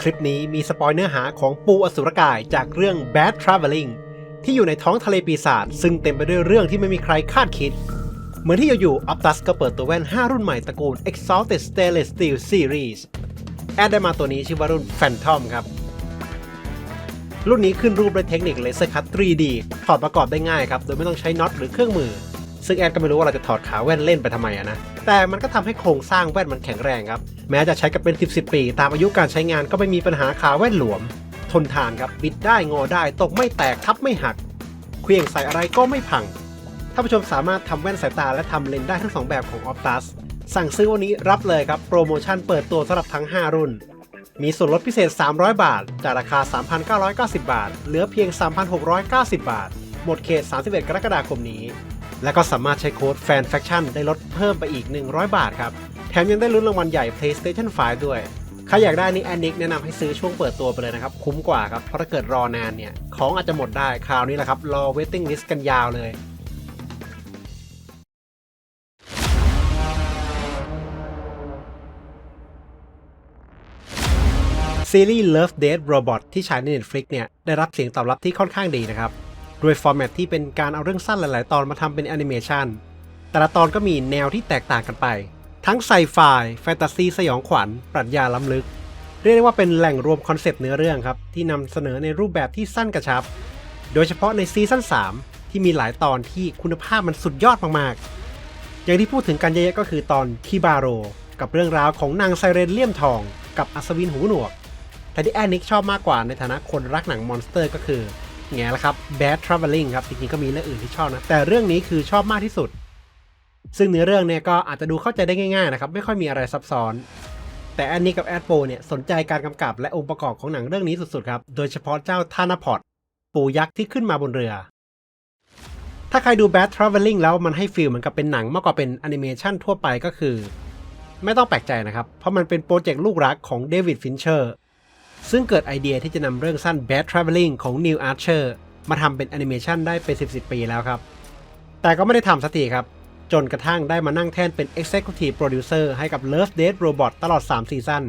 คลิปนี้มีสปอยเนื้อหาของปูอสุรกายจากเรื่อง Bad Traveling ที่อยู่ในท้องทะเลปีศาจซึ่งเต็มไปด้วยเรื่องที่ไม่มีใครคาดคิด เหมือนที่อยู่ๆ Optus ก็เปิดตัวแว่น 5 รุ่นใหม่ตระกูล Exalted Stainless Steel Series แอดได้มาตัวนี้ชื่อว่ารุ่น Phantom ครับ รุ่นนี้ขึ้นรูปด้วยเทคนิคเลเซอร์คัต 3D ถอดประกอบได้ง่ายครับ โดยไม่ต้องใช้น็อตหรือเครื่องมือ ซึ่งแอดก็ไม่รู้ว่าเราจะถอดขาแว่นเล่นไปทำไมอะนะ แต่มันก็ทำให้โครงสร้างแว่นมันแข็งแรงครับ แม้จะใช้กันเป็น 10 10ปี ตามอายุการใช้งานก็ไม่มีปัญหาขาแว่นหลวม ทนทานครับ บิดได้งอได้ ตกไม่แตกทับไม่หัก เคลื่องใส่อะไรก็ไม่พัง ท่านผู้ชมสามารถทำแว่นสายตาและทำเลนได้ทั้ง 2 แบบของ Optus สั่งซื้อวันนี้รับเลยครับ โปรโมชั่นเปิดตัวสำหรับทั้ง 5 รุ่น มีส่วนลดพิเศษ 300 บาท จากราคา 3,990 บาท เหลือเพียง 3,690 บาท หมดเขต 31 กรกฎาคมนี้ และก็สามารถใช้โค้ด Fan Faction ได้ลดเพิ่มไปอีก 100 บาทครับ แถมยังได้ลุ้นรางวัลใหญ่ PlayStation 5 ด้วย ใครอยากได้นี่แอนนิกแนะนำให้ซื้อช่วงเปิดตัวไปเลยนะครับ คุ้มกว่าครับ เพราะถ้าเกิดรอนานเนี่ย ของอาจจะหมดได้คราวนี้แหละครับ รอ waiting list กันยาวเลยซีรีส์ Love Death Robot ที่ฉายใน Netflix เนี่ยได้รับเสียงตอบรับที่ค่อนข้างดีนะครับ ด้วยฟอร์แมตที่เป็นการเอาเรื่องสั้นหลาย ๆ ตอนมาทำเป็นแอนิเมชันแต่ละตอนก็มีแนวที่แตกต่างกันไป ทั้งไซไฟแฟนตาซีสยองขวัญ ปรัชญาล้ำลึก เรียกได้ว่าเป็นแหล่งรวมคอนเซปต์เนื้อเรื่องครับ ที่นำเสนอในรูปแบบที่สั้นกระชับ โดยเฉพาะในซีซั่น3 ที่มีหลายตอนที่คุณภาพมันสุดยอดมาก ๆ อย่างที่พูดถึงกันเยอะๆก็คือตอนคิบาโรกับเรื่องราวของนางไซเรนเลี่ยมทอง กับอัศวินหูหนวก แต่ที่แอนนิกชอบมากกว่าในฐานะคนรักหนังมอนสเตอร์ ก็คือ แง่ละครับ Bad Traveling ครับ จริงๆ ก็มีเรื่องอื่นที่ชอบนะ แต่เรื่องนี้คือชอบมากที่สุด ซึ่งเนื้อเรื่องเนี่ยก็อาจจะดูเข้าใจได้ง่ายๆนะครับ ไม่ค่อยมีอะไรซับซ้อน แต่แอนนิกกับแอดโปเนี่ยสนใจการกำกับและองค์ประกอบของหนังเรื่องนี้สุดๆครับ โดยเฉพาะเจ้าทานาพอดปูยักษ์ที่ขึ้นมาบนเรือ ถ้าใครดู Bad Traveling แล้วมันให้ฟีลเหมือนกับเป็นหนังมากกว่าเป็นแอนิเมชันทั่วไปก็คือ ไม่ต้องแปลกใจนะครับ เพราะมันเป็นโปรเจกต์ลูกรักของเดวิดฟินเชอร์ ซึ่งเกิดไอเดียที่จะนำเรื่องสั้น Bad Traveling ของ Neil Archer มาทำเป็นแอนิเมชันได้เป็น 10 10 ปีแล้วครับ แต่ก็ไม่ได้ทำสักทีครับ จนกระทั่งได้มานั่งแท่นเป็น Executive Producer ให้กับ Love Death Robot ตลอด 3 ซีซั่น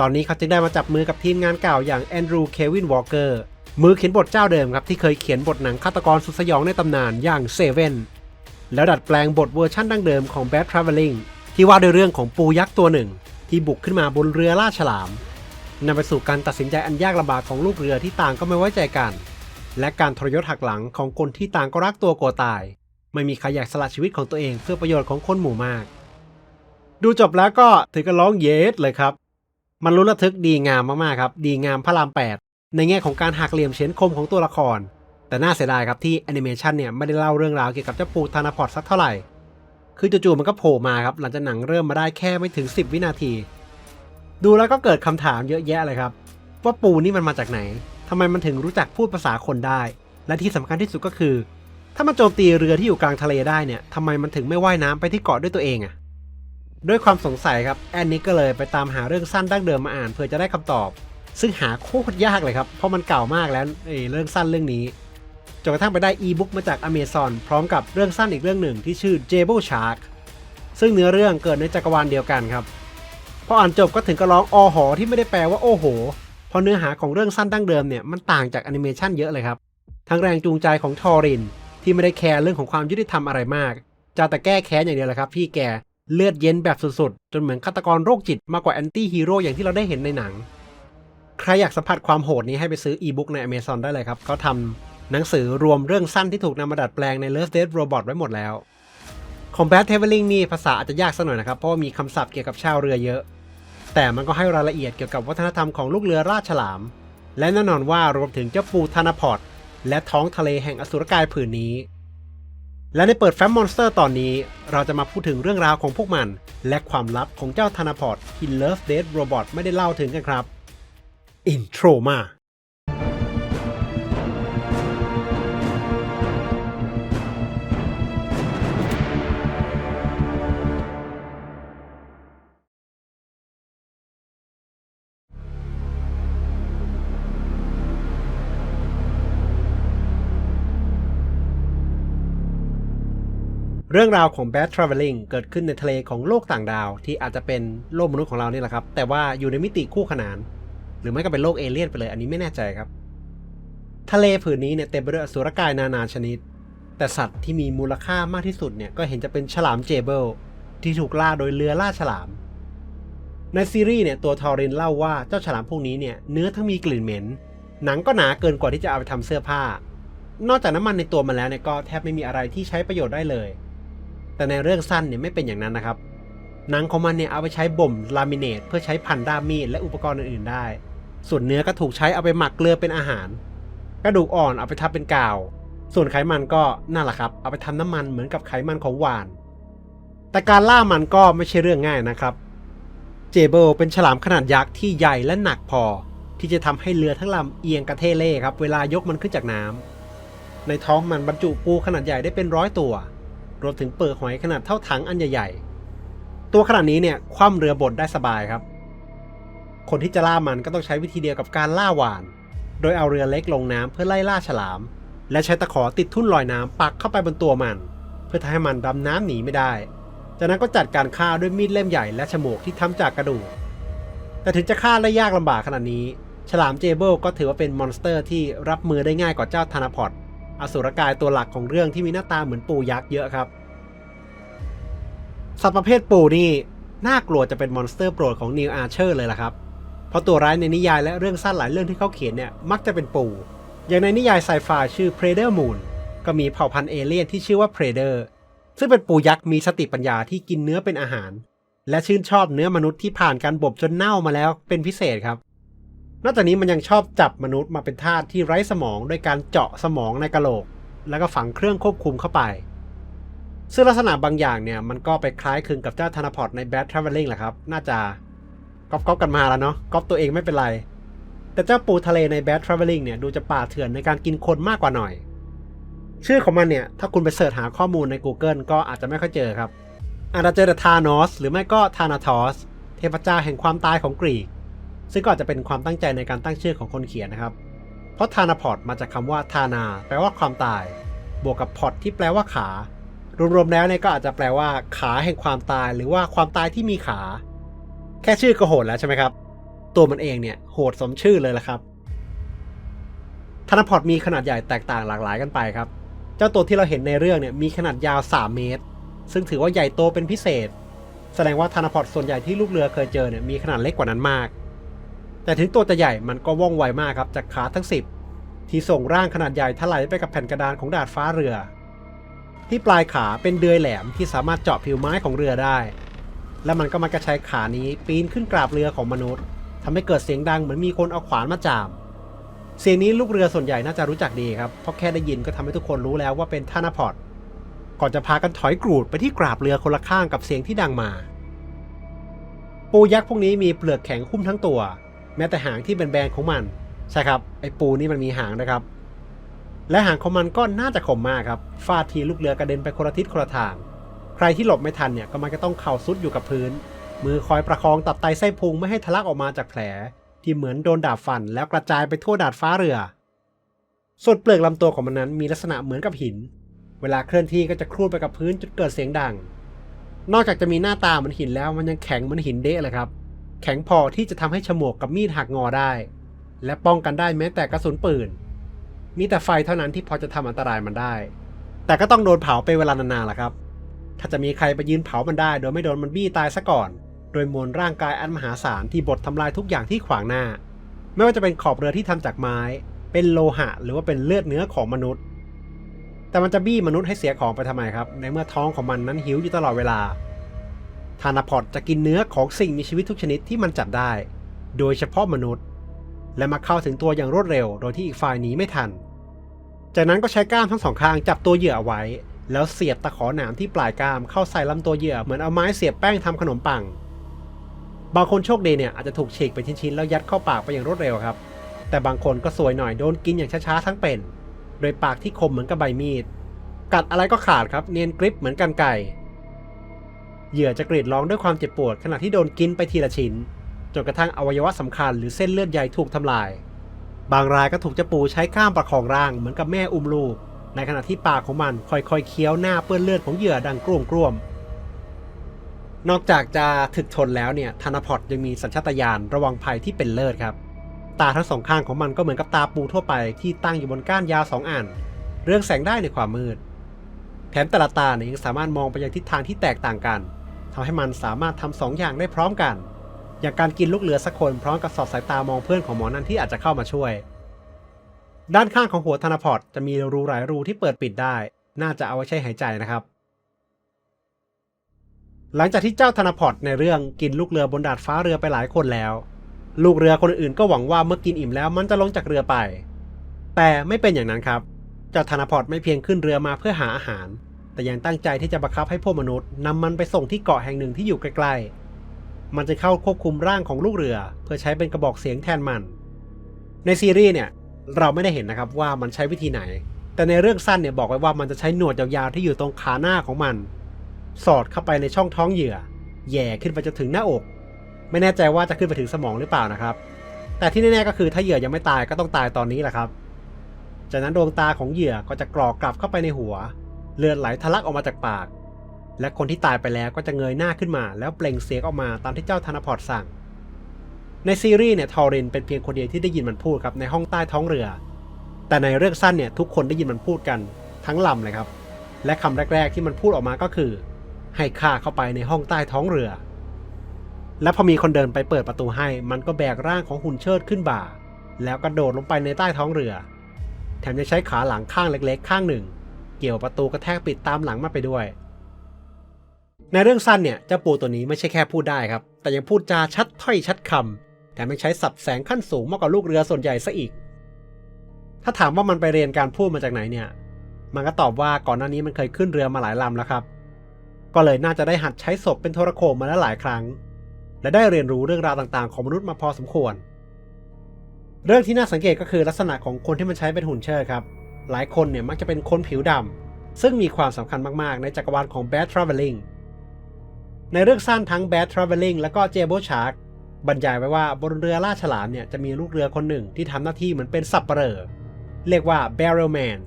ตอนนี้เขาจึงได้มาจับมือกับทีมงานเก่าอย่างแอนดรูว์เควินวอลเกอร์มือเขียนบทเจ้าเดิมครับ ที่เคยเขียนบทหนังฆาตกรสุดสยองในตำนานอย่างเซเว่นแล้วดัดแปลงบทเวอร์ชั่นดั้งเดิมของ Bad Traveling ที่ว่าด้วยเรื่องของปูยักษ์ตัวหนึ่ง ที่บุกขึ้นมาบนเรือล่าฉลาม นำไปสู่การตัดสินใจอันยากลำบากของลูกเรือที่ต่างก็ไม่ไว้ใจกัน และการทรยศหักหลังของคนที่ต่างก็รักตัวกลัวตาย ไม่มีใครอยากสละชีวิตของตัวเองเพื่อประโยชน์ของคนหมู่มาก ดูจบแล้วก็ถือกันร้องเยสเลยครับ มันรู้นระทึกดีงามมากๆครับ ดีงามพระราม 8 ในแง่ของการหักเหลี่ยมเฉนคมของตัวละคร แต่น่าเสียดายครับที่แอนิเมชันเนี่ยไม่ได้เล่าเรื่องราวเกี่ยวกับเจ้าปูธานาพอดสักเท่าไหร่ คือจู่ๆมันก็โผล่มาครับหลังจากหนังเริ่มมาได้แค่ไม่ถึง 10 วินาที ดูแล้วก็เกิดคำถามเยอะแยะเลยครับ ว่าปูนี่มันมาจากไหนทำไมมันถึงรู้จักพูดภาษาคนได้ และที่สำคัญที่สุดก็คือ ถ้ามันโจมตีเรือที่อยู่กลางทะเลได้เนี่ยทำไมมันถึงไม่ว่ายน้ำไปที่เกาะด้วยตัวเองอะด้วยความสงสัยครับแอนนิกก็เลยไปตามหาเรื่องสั้นดั้งเดิมมาอ่านเพื่อจะได้คำตอบ ซึ่งหาโคตรยากเลยครับ เพราะมันเก่ามากแล้วเอ้ยเรื่องสั้นเรื่องนี้จนกระทั่งไปได้อีบุ๊กมาจาก Amazon พร้อมกับเรื่องสั้นอีกเรื่องหนึ่งที่ชื่อ Jable Shark ซึ่งเนื้อเรื่องเกิดในจักรวาลเดียวกันครับ พออ่านจบก็ถึงกับร้องอหอที่ไม่ได้แปลว่าโอ้โห เพราะเนื้อหาของเรื่องสั้นดั้งเดิมเนี่ยมันต่างจากแอนิเมชันเยอะเลยครับ ทั้งแรงจูงใจของทอริน ที่ไม่ได้แคร์เรื่องของความยุติธรรมอะไรมาก จะแต่แก้แค้นอย่างเดียวแหละครับ พี่แกเลือดเย็นแบบสุดๆ จนเหมือนฆาตกรโรคจิตมากกว่าแอนตี้ฮีโร่อย่างที่เราได้เห็นในหนัง ใครอยากสัมผัสความโหดนี้ให้ไปซื้ออีบุ๊กใน Amazon ได้เลยครับเขาทำหนังสือรวมเรื่องสั้นที่ถูกนำมาดัดแปลงใน Love Death Robot ไว้หมดแล้ว Combat Traveling นี่ภาษาอาจจะยากสักหน่อยนะครับ เพราะมีคำศัพท์เกี่ยวกับชาวเรือเยอะ แต่มันก็ให้รายละเอียดเกี่ยวกับวัฒนธรรมของลูกเรือราชฉลาม และแน่นอนว่ารวมถึงเจ้าปูธานาพอดและท้องทะเลแห่งอสุรกายผืนนี้ และในเปิดแฟ้มมอนสเตอร์ตอนนี้ เราจะมาพูดถึงเรื่องราวของพวกมัน และความลับของเจ้าธานาพอดที่ Love Death Robot ไม่ได้เล่าถึงกันครับอินโทรมา เรื่องราวของ Bad Traveling เกิดขึ้นในทะเลของโลกต่างดาว ที่อาจจะเป็นโลกมนุษย์ของเรานี่แหละครับ แต่ว่าอยู่ในมิติคู่ขนาน หรือไม่ก็เป็นโลกเอเลี่ยนไปเลย อันนี้ไม่แน่ใจครับ ทะเลผืนนี้เนี่ยเต็มไปด้วยอสุรกายนานาชนิด แต่สัตว์ที่มีมูลค่ามากที่สุดเนี่ยก็เห็นจะเป็นฉลามเจเบิลที่ถูกล่าโดยเรือล่าฉลาม ในซีรีส์เนี่ยตัวทอรินเล่าว่าเจ้าฉลามพวกนี้เนี่ยเนื้อทั้งมีกลิ่นเหม็น หนังก็หนาเกินกว่าที่จะเอาไปทำเสื้อผ้า นอกจากน้ำมันในตัวมันแล้วเนี่ยก็แทบไม่มีอะไรที่ใช้ประโยชน์ได้เลย แต่ในเรื่องสั้นเนี่ยไม่เป็นอย่างนั้นนะครับ หนังของมันเนี่ยเอาไปใช้บ่มลามิเนตเพื่อใช้พันด้ามมีดและอุปกรณ์อื่นๆได้ ส่วนเนื้อก็ถูกใช้เอาไปหมักเกลือเป็นอาหาร กระดูกอ่อนเอาไปทำเป็นกาว ส่วนไขมันก็นั่นแหละครับ เอาไปทำน้ำมันเหมือนกับไขมันของหวาน แต่การล่ามันก็ไม่ใช่เรื่องง่ายนะครับเจเบิลเป็นฉลามขนาดยักษ์ที่ใหญ่และหนักพอ ที่จะทำให้เรือทั้งลำเอียงกระเทเล่ครับ เวลายกมันขึ้นจากน้ำในท้องมันบรรจุปูขนาดใหญ่ได้เป็นร้อยตัว รวมถึงเปลือกหอยขนาดเท่าถังอันใหญ่ๆ ตัวขนาดนี้เนี่ยคว่ำเรือบดได้สบายครับ คนที่จะล่ามันก็ต้องใช้วิธีเดียวกับการล่าหวาน โดยเอาเรือเล็กลงน้ำเพื่อไล่ล่าฉลาม และใช้ตะขอติดทุ่นลอยน้ำปักเข้าไปบนตัวมัน เพื่อทำให้มันดำน้ำหนีไม่ได้ จากนั้นก็จัดการฆ่าด้วยมีดเล่มใหญ่และฉมวกที่ทำจากกระดูก แต่ถึงจะฆ่าได้ยากลำบากขนาดนี้ ฉลามเจเบิลก็ถือว่าเป็นมอนสเตอร์ที่รับมือได้ง่ายกว่าเจ้าธนาพอด อสุรกายตัวหลักของเรื่องที่มีหน้าตาเหมือนปูยักษ์เยอะครับ สัตว์ประเภทปูนี่น่ากลัวจะเป็นมอนสเตอร์โปรดของนิวอาร์เชอร์เลยล่ะครับ เพราะตัวร้ายในนิยายและเรื่องสั้นหลายเรื่องที่เขาเขียนเนี่ยมักจะเป็นปู อย่างในนิยายไซไฟชื่อ Predator Moon ก็มีเผ่าพันธุ์เอเลี่ยนที่ชื่อว่า Predator ซึ่งเป็นปูยักษ์มีสติปัญญาที่กินเนื้อเป็นอาหาร และชื่นชอบเนื้อมนุษย์ที่ผ่านการบ่มจนเน่ามาแล้วเป็นพิเศษครับ นอกจากนี้มันยังชอบจับมนุษย์มาเป็นทาสที่ไร้สมองด้วยการเจาะสมองในกะโหลก แล้วก็ฝังเครื่องควบคุมเข้าไป ซึ่งลักษณะบางอย่างเนี่ยมันก็ไปคล้ายคลึงกับเจ้าธนพอร์ตใน Bad Traveling แหละครับ น่าจะก๊อปก๊อปกันมาแล้วเนาะก๊อปตัวเองไม่เป็นไร แต่เจ้าปูทะเลใน Bad Traveling เนี่ยดูจะป่าเถื่อนในการกินคนมากกว่าหน่อย ชื่อของมันเนี่ยถ้าคุณไปเสิร์ชหาข้อมูลใน Google ก็อาจจะไม่ค่อยเจอครับอาจจะเจอแต่ทานอสหรือไม่ก็ทานาทอสเทพเจ้าแห่งความตายของกรีก ซึ่งก็อาจจะเป็นความตั้งใจในการตั้งชื่อของคนเขียนนะครับ เพราะทานาพอดมาจากคำว่าทานา แปลว่าความตาย บวกกับพอดที่แปลว่าขา รวมๆแล้วเนี่ยก็อาจจะแปลว่า ขาแห่งความตาย หรือว่าความตายที่มีขา แค่ชื่อก็โหดแล้วใช่ไหมครับ ตัวมันเองเนี่ยโหดสมชื่อเลยละครับธนพอร์ตมีขนาดใหญ่แตกต่างหลากหลายกันไปครับ เจ้าตัวที่เราเห็นในเรื่องเนี่ยมีขนาดยาว 3 เมตร ซึ่งถือว่าใหญ่โตเป็นพิเศษ แสดงว่าธนพอร์ตส่วนใหญ่ที่ลูกเรือเคยเจอเนี่ยมีขนาดเล็กกว่านั้นมาก แต่ถึงตัวจะใหญ่มันก็ว่องไวมากครับจากขาทั้ง 10 ที่ส่งร่างขนาดใหญ่ถลายไปกับแผ่นกระดานของดาดฟ้าเรือ ที่ปลายขาเป็นเดือยแหลมที่สามารถเจาะผิวไม้ของเรือได้ และมันก็มักจะใช้ขานี้ปีนขึ้นกราบเรือของมนุษย์ทำให้เกิดเสียงดังเหมือนมีคนเอาขวานมาจาม เสียงนี้ลูกเรือส่วนใหญ่น่าจะรู้จักดีครับเพราะแค่ได้ยินก็ทำให้ทุกคนรู้แล้วว่าเป็นท่านาพอร์ตก่อนจะพากันถอยกรูดไปที่กราบเรือคนละข้างกับเสียงที่ดังมา ปูยักษ์พวกนี้มีเปลือกแข็งหุ้มทั้งตัว แม้แต่หางที่เป็นแบนๆของมันใช่ครับไอปูนี่มันมีหางนะครับ และหางของมันก็น่าจะคมมากครับฟาดทีลูกเรือกระเด็นไปคนละทิศคนละทาง ใครที่หลบไม่ทันเนี่ยก็มันก็ต้องเข่าซุดอยู่กับพื้น มือคอยประคองตับไตไส้พุงไม่ให้ทะลักออกมาจากแผล ที่เหมือนโดนดาบฟันแล้วกระจายไปทั่วดาดฟ้าเรือ ส่วนเปลือกลำตัวของมันนั้นมีลักษณะเหมือนกับหิน เวลาเคลื่อนที่ก็จะครูดไปกับพื้นจนเกิดเสียงดัง นอกจากจะมีหน้าตาเหมือนหินแล้วมันยังแข็งเหมือนหินเดะเลยครับ แข็งพอที่จะทำให้ฉมวกกับมีดหักงอได้ และป้องกันได้แม้แต่กระสุนปืน มีแต่ไฟเท่านั้นที่พอจะทำอันตรายมันได้ แต่ก็ต้องโดนเผาไปเวลานานๆล่ะครับ ถ้าจะมีใครไปยืนเผามันได้ โดยไม่โดนมันบี้ตายซะก่อน โดยมวลร่างกายอันมหาศาลที่บดทำลายทุกอย่างที่ขวางหน้า ไม่ว่าจะเป็นขอบเรือที่ทำจากไม้ เป็นโลหะ หรือว่าเป็นเลือดเนื้อของมนุษย์ แต่มันจะบี้มนุษย์ให้เสียของไปทำไมครับ ในเมื่อท้องของมันนั้นหิวอยู่ตลอดเวลา ธานาพอดจะกินเนื้อของสิ่งมีชีวิตทุกชนิดที่มันจับได้ โดยเฉพาะมนุษย์ และมาเข้าถึงตัวอย่างรวดเร็วโดยที่อีกฝ่ายหนีไม่ทัน จากนั้นก็ใช้ก้ามทั้งสองข้างจับตัวเหยื่อเอาไว้ แล้วเสียบตะขอหนามที่ปลายก้ามเข้าใส่ลำตัวเหยื่อเหมือนเอาไม้เสียบแป้งทำขนมปัง บางคนโชคดีเนี่ยอาจจะถูกฉีกเป็นชิ้นๆแล้วยัดเข้าปากไปอย่างรวดเร็วครับ แต่บางคนก็สวยหน่อยโดนกินอย่างช้าๆทั้งเป็น โดยปากที่คมเหมือนกับใบมีด กัดอะไรก็ขาดครับเนียนกริปเหมือนกันไก่ เหยื่อจะกรีดร้องด้วยความเจ็บปวดขณะที่โดนกินไปทีละชิ้น จนกระทั่งอวัยวะสำคัญหรือเส้นเลือดใหญ่ถูกทำลาย บางรายก็ถูกเจ้าปูใช้ก้ามประคองร่างเหมือนกับแม่อุ้มลูก ในขณะที่ปากของมันค่อยๆเคี้ยวหน้าเปื้อนเลือดของเหยื่อดังกร่วมกร่วมนอกจากจะถึกทนแล้วเนี่ยธนพอดยังมีสัญชาตญาณระวังภัยที่เป็นเลิศครับ ตาทั้งสองข้างของมันก็เหมือนกับตาปูทั่วไปที่ตั้งอยู่บนก้านยาวสองอัน เรื่องแสงได้ในความมืด แถมแต่ละตาเนี่ยยังสามารถมองไปยังทิศทางที่แตกต่างกัน ทำให้มันสามารถทำสองอย่างได้พร้อมกัน อย่างการกินลูกเรือสักคนพร้อมกับสอดสายตามองเพื่อนของหมอนั่นที่อาจจะเข้ามาช่วย ด้านข้างของหัวธนพอร์ตจะมีรูหลายรูที่เปิดปิดได้ น่าจะเอาไว้ใช้หายใจนะครับ หลังจากที่เจ้าธนพอร์ตในเรื่องกินลูกเรือบนดาดฟ้าเรือไปหลายคนแล้ว ลูกเรือคนอื่นก็หวังว่าเมื่อกินอิ่มแล้วมันจะลงจากเรือไป แต่ไม่เป็นอย่างนั้นครับ เจ้าธนพอร์ตไม่เพียงขึ้นเรือมาเพื่อหาอาหาร แต่ยังตั้งใจที่จะบังคับให้พวกมนุษย์นำมันไปส่งที่เกาะแห่งหนึ่งที่อยู่ใกล้ๆ มันจะเข้าควบคุมร่างของลูกเรือ เพื่อใช้เป็นกระบอกเสียงแทนมัน ในซีรีส์เนี่ยเราไม่ได้เห็นนะครับว่ามันใช้วิธีไหน แต่ในเรื่องสั้นเนี่ยบอกไว้ว่ามันจะใช้หนวดยาวๆที่อยู่ตรงขาหน้าของมัน สอดเข้าไปในช่องท้องเหยื่อ แย่ขึ้นไปจนถึงหน้าอก ไม่แน่ใจว่าจะขึ้นไปถึงสมองหรือเปล่านะครับ แต่ที่แน่ๆก็คือถ้าเหยื่อยังไม่ตายก็ต้องตายตอนนี้แหละครับ จากนั้นดวงตาของเหยื่อก็จะกรอกกลับเข้าไปในหัว เลือดไหลทะลักออกมาจากปาก และคนที่ตายไปแล้วก็จะเงยหน้าขึ้นมา แล้วเปล่งเสียงออกมาตามที่เจ้าธนพอร์ตสั่ง ในซีรีส์เนี่ยทอรินเป็นเพียงคนเดียวที่ได้ยินมันพูดครับในห้องใต้ท้องเรือ แต่ในเรื่องสั้นเนี่ยทุกคนได้ยินมันพูดกันทั้งลำเลยครับ และคำแรก ๆ ที่มันพูดออกมาก็คือ ให้ข้าเข้าไปในห้องใต้ท้องเรือ และพอมีคนเดินไปเปิดประตูให้ มันก็แบกร่างของหุ่นเชิดขึ้นบ่า แล้วกระโดดลงไปในใต้ท้องเรือ แถมยังใช้ขาหลังข้างเล็ก ๆ ข้างหนึ่ง เกี่ยวประตูกระแทกปิดตามหลังมาไปด้วย ในเรื่องสั้นเนี่ยเจ้าปูตัวนี้ไม่ใช่แค่พูดได้ครับ แต่ยังพูดจาชัดถ้อยชัดคำแถมยังใช้สับแสงขั้นสูงมากกว่าลูกเรือส่วนใหญ่ซะอีก ถ้าถามว่ามันไปเรียนการพูดมาจากไหนเนี่ย มันก็ตอบว่าก่อนหน้านี้มันเคยขึ้นเรือมาหลายลำแล้วครับ ก็เลยน่าจะได้หัดใช้ศพเป็นโทรโขงมาแล้วหลายครั้ง และได้เรียนรู้เรื่องราวต่างๆ ของมนุษย์มาพอสมควร เรื่องที่น่าสังเกตก็คือลักษณะของคนที่มันใช้เป็นหุ่นเชิดครับ หลายคนเนี่ยมักจะเป็นคนผิวดำซึ่งมีความสำคัญมากๆ ในจักรวาลของ Bad Traveling ในเรื่องสั้นทั้ง Bad Traveling และก็ j a b o Shark บรรยายไว้ว่าบนเรือล่าฉลามเนี่ยจะมีลูกเรือคนหนึ่งที่ทำหน้าที่เหมือนเป็นสับเปลอเรียกว่า Barrel Man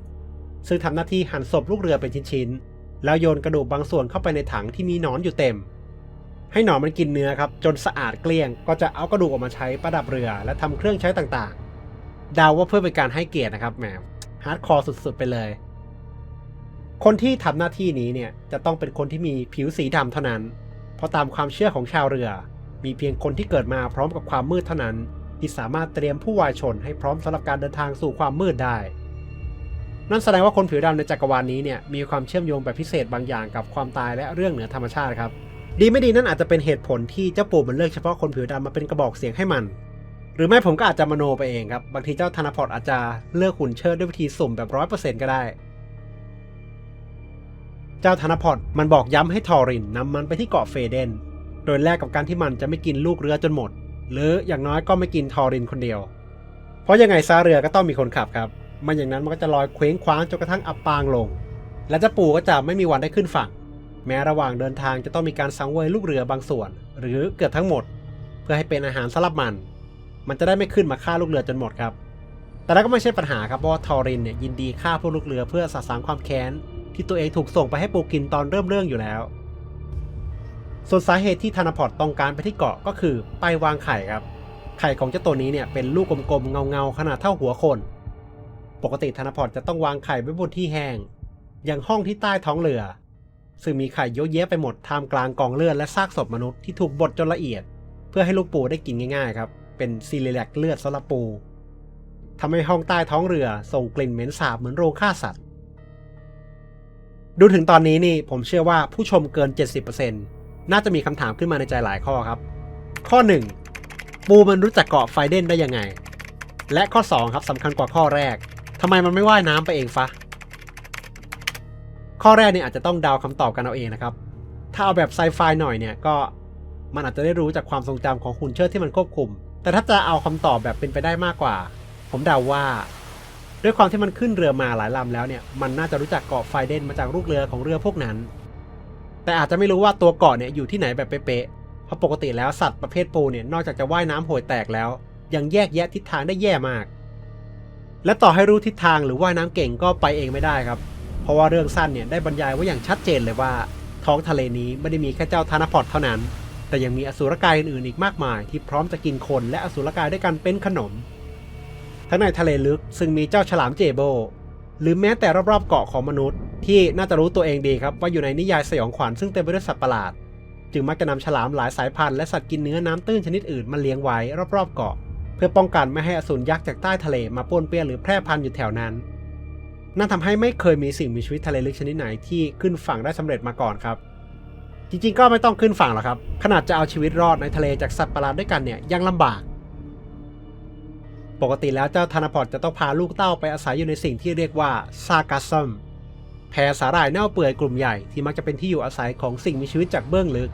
ซึ่งทำหน้าที่หั่นศพลูกเรือเป็นชิ้นๆ แล้วโยนกระดูกบางส่วนเข้าไปในถังที่มีหนอนอยู่เต็ม ให้หนอนมันกินเนื้อครับ จนสะอาดเกลี้ยง ก็จะเอากระดูกออกมาใช้ประดับเรือและทำเครื่องใช้ต่างๆ เดาว่าเพื่อเป็นการให้เกียรตินะครับแหม ฮาร์ดคอร์สุดๆ ไปเลย คนที่ทำหน้าที่นี้เนี่ยจะต้องเป็นคนที่มีผิวสีดำเท่านั้น เพราะตามความเชื่อของชาวเรือ มีเพียงคนที่เกิดมาพร้อมกับความมืดเท่านั้น ที่สามารถเตรียมผู้วายชนให้พร้อมสำหรับการเดินทางสู่ความมืดได้ นั่นแสดงว่าคนผิวดำในจักรวาลนี้เนี่ยมีความเชื่อมโยงแบบพิเศษบางอย่างกับความตายและเรื่องเหนือธรรมชาติครับดีไม่ดีนั่นอาจจะเป็นเหตุผลที่เจ้าปู่มันเลือกเฉพาะคนผิวดำมาเป็นกระบอกเสียงให้มัน หรือไม่ผมก็อาจจะมโนไปเองครับ บางทีเจ้าธนพอร์ตอาจจะเลือกหุ่นเชิดด้วยวิธีสุ่มแบบร้อยเปอร์เซ็นต์ก็ได้ เจ้าธนพอร์ตมันบอกย้ำให้ทอรินนำมันไปที่เกาะเฟเดน โดยแลกกับการที่มันจะไม่กินลูกเรือจนหมด หรืออย่างน้อยก็ไม่กินทอรินคนเดียว เพราะยังไงซาเรือก็ต้องมีคนขับครับไมันอย่างนั้นมันก็จะลอยเคว้งคว้างจนกระทั่งอับปางลง และเจ้าปู่ก็จะไม่มีวันได้ขึ้นฝั่ง แม้ระหว่างเดินทางจะต้องมีการสังเวยลูกเรือบางส่วน หรือเกือบทั้งหมด เพื่อให้เป็นอาหารสำหรับมัน มันจะได้ไม่ขึ้นมาฆ่าลูกเรือจนหมดครับ แต่แล้วก็ไม่ใช่ปัญหาครับเพราะทอรินเนี่ยยินดีฆ่าพวกลูกเรือเพื่อสะสางความแค้นที่ตัวเองถูกส่งไปให้ปูกินตอนเริ่มเรื่องอยู่แล้ว ส่วนสาเหตุที่ธนพอร์ตต้องการไปที่เกาะก็คือไปวางไข่ครับ ไข่ของเจ้าตัวนี้เนี่ยเป็นลูกกลมๆเงาๆขนาดเท่าหัวคน ปกติธนพอร์ตจะต้องวางไข่ไว้บนที่แห้ง อย่างห้องที่ใต้ท้องเรือ ซึ่งมีไข่เยอะแยะไปหมดท่ามกลางกองเลือดและซากศพมนุษย์ที่ถูกบดจนละเอียด เพื่อให้ลูกปูได้กินง่าย ๆ ครับ เป็นซีเรียลเลือดสำหรับปูทำให้ห้องใต้ท้องเรือส่งกลิ่นเหม็นสาบเหมือนโรงฆ่าสัตว์ ดูถึงตอนนี้นี่ผมเชื่อว่าผู้ชมเกิน 70%น่าจะมีคำถามขึ้นมาในใจหลายข้อครับ ข้อ 1 ปูมันรู้จักเกาะไฟเด่นได้ยังไง และข้อ 2 ครับสำคัญกว่าข้อแรกทำไมมันไม่ว่ายน้ำไปเองฟะ ข้อแรกเนี่ยอาจจะต้องเดาคำตอบกันเอาเองนะครับ ถ้าเอาแบบไซไฟหน่อยเนี่ยก็มันอาจจะได้รู้จากความทรงจำของหุ่นเชิดที่มันควบคุม แต่ถ้าจะเอาคำตอบแบบเป็นไปได้มากกว่า ผมเดาว่า ด้วยความที่มันขึ้นเรือมาหลายลำแล้วเนี่ย มันน่าจะรู้จักเกาะไฟเดนมาจากลูกเรือของเรือพวกนั้น แต่อาจจะไม่รู้ว่าตัวเกาะเนี่ยอยู่ที่ไหนแบบเป๊ะๆเพราะปกติแล้วสัตว์ประเภทปูเนี่ยนอกจากจะว่ายน้ำโหยแตกแล้ว ยังแยกแยะทิศทางได้แย่มาก และต่อให้รู้ทิศทางหรือว่ายน้ำเก่งก็ไปเองไม่ได้ครับ เพราะว่าเรื่องสั้นเนี่ยได้บรรยายไว้อย่างชัดเจนเลยว่า ท้องทะเลนี้ไม่ได้มีแค่เจ้าธานพอร์ตเท่านั้น แต่ยังมีอสุรกายอื่นๆอีกมากมาย ที่พร้อมจะกินคนและอสุรกายด้วยกันเป็นขนม ทั้งในทะเลลึกซึ่งมีเจ้าฉลามเจโบ หรือแม้แต่รอบๆเกาะของมนุษย์ ที่น่าจะรู้ตัวเองดีครับว่าอยู่ในนิยายสยองขวัญซึ่งเต็มไปด้วยสัตว์ประหลาด จึงมักจะนำฉลามหลายสายพันธุ์และสัตว์กินเนื้อน้ำตื้นชนิดอื่นมาเลี้ยงไว้รอบๆเกาะ เพื่อป้องกันไม่ให้อสูรยักษ์จากใต้ทะเลมาป้วนเปี้ยนหรือแพร่พันธุ์อยู่แถวนั้นนั่นทำให้ไม่เคยมีสิ่งมีชีวิตทะเลลึกชนิดไหนที่ขึ้นฝั่งได้สำเร็จมาก่อนครับ ริงๆ ก็ไม่ต้องขึ้นฝั่งหรอกครับ ขนาดจะเอาชีวิตรอดในทะเลจากสัตว์ประหลาดด้วยกันเนี่ยยังลำบาก ปกติแล้วเจ้าธนพอดจะต้องพาลูกเต้าไปอาศัยอยู่ในสิ่งที่เรียกว่าซากาซัมแพสาหร่ายเน่าเปื่อยกลุ่มใหญ่ที่มักจะเป็นที่อยู่อาศัยของสิ่งมีชีวิตจากเบื้องลึก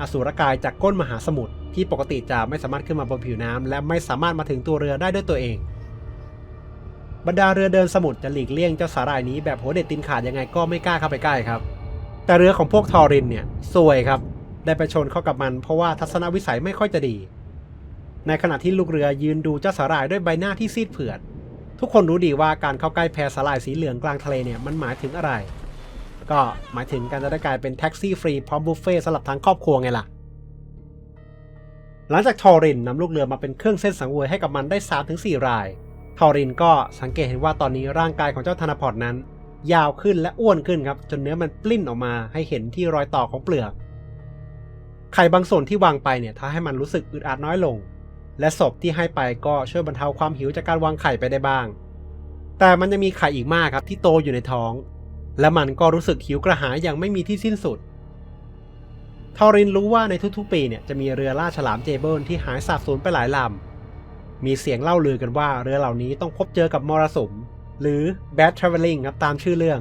อสูรกายจากก้นมหาสมุทรที่ปกติจะไม่สามารถขึ้นมาบนผิวน้ำและไม่สามารถมาถึงตัวเรือได้ด้วยตัวเอง บรรดาเรือเดินสมุทรจะหลีกเลี่ยงเจ้าสาหร่ายนี้แบบหัวเด็ดตินขาดยังไงก็ไม่กล้าเข้าไปใกล้ครับ แต่เรือของพวกทอรินเนี่ยซวยครับ ได้ไปชนเข้ากับมัน เพราะว่าทัศนวิสัยไม่ค่อยจะดี ในขณะที่ลูกเรือยืนดูเจ้าสาหร่ายด้วยใบหน้าที่ซีดเผือด ทุกคนรู้ดีว่าการเข้าใกล้แพสาหร่ายสีเหลืองกลางทะเลเนี่ยมันหมายถึงอะไร ก็หมายถึงการจะได้กลายเป็นแท็กซี่ฟรีพร้อมบุฟเฟ่สำหรับทั้งครอบครัวไงล่ะหลังจากทอรินนำลูกเรือมาเป็นเครื่องเส้นสังเวยให้กับมันได้3-4ราย ทอรินก็สังเกตเห็นว่าตอนนี้ร่างกายของเจ้าธนพอร์ตนั้น ยาวขึ้นและอ้วนขึ้นครับ จนเนื้อมันปลิ้นออกมาให้เห็นที่รอยต่อของเปลือกไข่บางส่วนที่วางไปเนี่ยทำให้มันรู้สึกอึดอัดน้อยลง และศพที่ให้ไปก็ช่วยบรรเทาความหิวจากการวางไข่ไปได้บ้าง แต่มันยังมีไข่อีกมากครับที่โตอยู่ในท้อง และมันก็รู้สึกหิวกระหายอย่างไม่มีที่สิ้นสุดทอรินรู้ว่าในทุกๆ ปีเนี่ยจะมีเรือล่าฉลามเจเบิลที่หายสาบสูญไปหลายลำมีเสียงเล่าลือกันว่าเรือเหล่านี้ต้องพบเจอกับมรสุม หรือ bad traveling ครับตามชื่อเรื่อง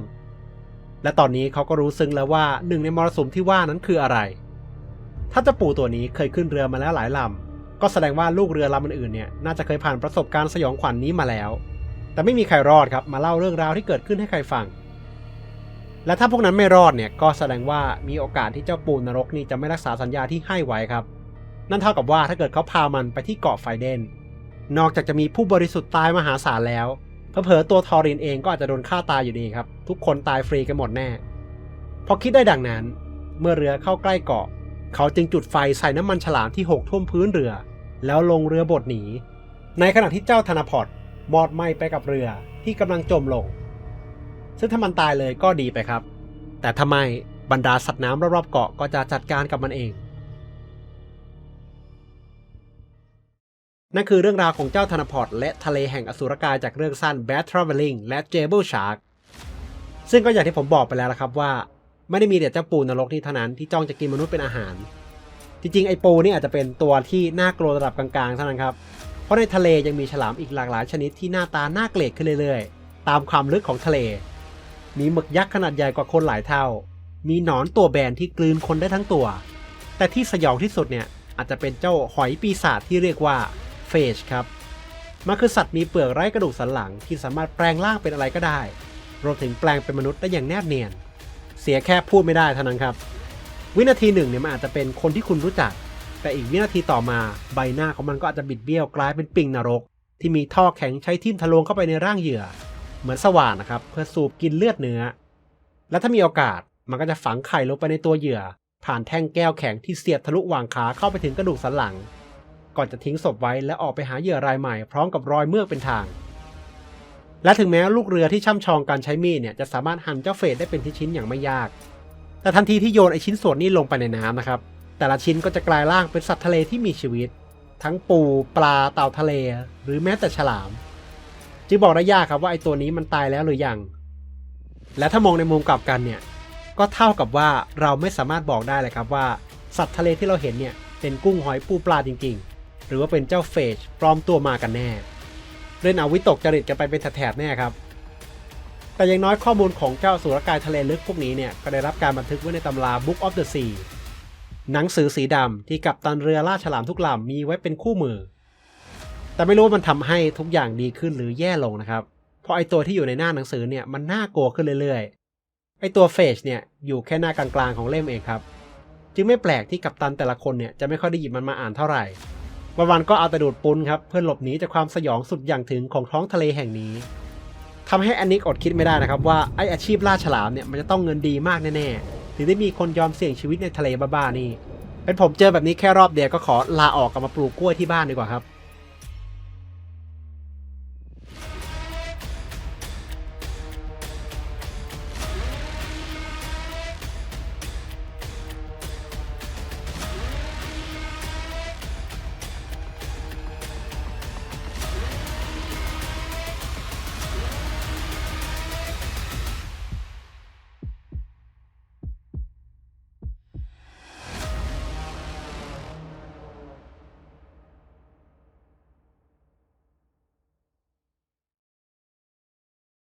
และตอนนี้เขาก็รู้ซึ้งแล้วว่าหนึ่งในมรสุมที่ว่านั้นคืออะไร ถ้าเจ้าปู่ตัวนี้เคยขึ้นเรือมาแล้วหลายลำ ก็แสดงว่าลูกเรือลำอื่นๆเนี่ยน่าจะเคยผ่านประสบการณ์สยองขวัญนนี้มาแล้ว แต่ไม่มีใครรอดครับมาเล่าเรื่องราวที่เกิดขึ้นให้ใครฟัง และถ้าพวกนั้นไม่รอดเนี่ยก็แสดงว่ามีโอกาสที่เจ้าปูนรกนี่จะไม่รักษาสัญญาที่ให้ไว้ครับ นั่นเท่ากับว่าถ้าเกิดเขาพามันไปที่เกาะไฟเดนนอกจากจะมีผู้บริสุทธิ์ตายมหาศาลแล้ว เผลอตัวทอรินเองก็อาจจะโดนฆ่าตายอยู่ดีครับ ทุกคนตายฟรีกันหมดแน่ พอคิดได้ดังนั้น เมื่อเรือเข้าใกล้เกาะ เขาจึงจุดไฟใส่น้ำมันฉลามที่หกท่วมพื้นเรือ แล้วลงเรือบดหนี ในขณะที่เจ้าธนพอร์ตมอดไหม้ไปกับเรือที่กำลังจมลง ซึ่งถ้ามันตายเลยก็ดีไปครับ แต่ทำไมบรรดาสัตว์น้ำรอบๆเกาะก็จะจัดการกับมันเอง นั่นคือเรื่องราวของเจ้าธนพอร์ตและทะเลแห่งอสุรกายจากเรื่องสั้น Bad Traveling และ Jable Shark ซึ่งก็อย่างที่ผมบอกไปแล้วละครับว่า ไม่ได้มีแต่เจ้าปูนรกนี่เท่านั้นที่จ้องจะกินมนุษย์เป็นอาหาร จริงๆ ไอ้ปูนี่อาจจะเป็นตัวที่น่ากลัวระดับกลางๆเท่านั้นครับ เพราะในทะเลยังมีฉลามอีกหลากหลายชนิดที่หน้าตาน่าเกลียดขึ้นเรื่อยๆ ตามความลึกของทะเล มีหมึกยักษ์ขนาดใหญ่กว่าคนหลายเท่า มีหนอนตัวแบนที่กลืนคนได้ทั้งตัว แต่ที่สยองที่สุดเนี่ยอาจจะเป็นเจ้าหอยปีศาจที่เรียกว่า เฟชครับ มันคือสัตว์มีเปลือกไร้กระดูกสันหลังที่สามารถแปลงร่างเป็นอะไรก็ได้ รวมถึงแปลงเป็นมนุษย์ได้อย่างแนบเนียน เสียแค่พูดไม่ได้เท่านั้นครับ วินาทีหนึ่งเนี่ยมันอาจจะเป็นคนที่คุณรู้จัก แต่อีกวินาทีต่อมาใบหน้าของมันก็อาจจะบิดเบี้ยวกลายเป็นปิงนรก ที่มีท่อแข็งใช้ทิ่มทะลวงเข้าไปในร่างเหยื่อ เหมือนสว่านนะครับเพื่อสูบกินเลือดเนื้อ และถ้ามีโอกาสมันก็จะฝังไข่ลงไปในตัวเหยื่อ ผ่านแท่งแก้วแข็งที่เสียบทะลุหว่างขาเข้าไปถึงกระดูกสันหลัง ก่อนจะทิ้งศพไว้และออกไปหาเหยื่อรายใหม่พร้อมกับรอยเมือกเป็นทาง และถึงแม้ลูกเรือที่ช่ำชองการใช้มีดเนี่ยจะสามารถหั่นเจ้าเฟสได้เป็นชิ้นๆอย่างไม่ยาก แต่ทันทีที่โยนไอชิ้นส่วนนี้ลงไปในน้ำนะครับ แต่ละชิ้นก็จะกลายร่างเป็นสัตว์ทะเลที่มีชีวิต ทั้งปูปลาเต่าทะเล หรือแม้แต่ฉลาม จึงบอกได้ยากครับว่าไอตัวนี้มันตายแล้วหรือยัง และถ้ามองในมุมกลับกันเนี่ยก็เท่ากับว่าเราไม่สามารถบอกได้เลยครับว่า สัตว์ทะเลที่เราเห็นเนี่ยเป็นกุ้งหอยปูปลาจริงๆ หรือว่าเป็นเจ้าเฟชปลอมตัวมากันแน่เล่นเอาวิตกจริตกันไปเป็นแถบแน่ครับ แต่ย่างน้อยข้อมูลของเจ้าสุรกายทะเลลึกพวกนี้เนี่ยก็ได้รับการบันทึกไว้ในตำรา Book of the Sea หนังสือสีดำที่กัปตันเรือล่าฉลามทุกลำมีไว้เป็นคู่มือ แต่ไม่รู้ว่ามันทำให้ทุกอย่างดีขึ้นหรือแย่ลงนะครับ เพราะไอตัวที่อยู่ในหน้าหนังสือเนี่ยมันน่ากลัวขึ้นเรื่อยๆ ไอตัวเฟชเนี่ยอยู่แค่หน้ากลางๆของเล่มเองครับ จึงไม่แปลกที่กัปตันแต่ละคนเนี่ยจะไม่ค่อยได้หยิบมันมาอ่านเท่าไหร่ วันๆก็เอาแต่ดูดปุนครับเพื่อหลบหนีจากความสยองสุดอย่างถึงของท้องทะเลแห่งนี้ทำให้แอนนิกอดคิดไม่ได้นะครับว่าไออาชีพล่าฉลามเนี่ยมันจะต้องเงินดีมากแน่ๆถึงได้มีคนยอมเสี่ยงชีวิตในทะเลบ้าๆนี่เป็นผมเจอแบบนี้แค่รอบเดียวก็ขอลาออกกลับมาปลูกกล้วยที่บ้านดีกว่าครับ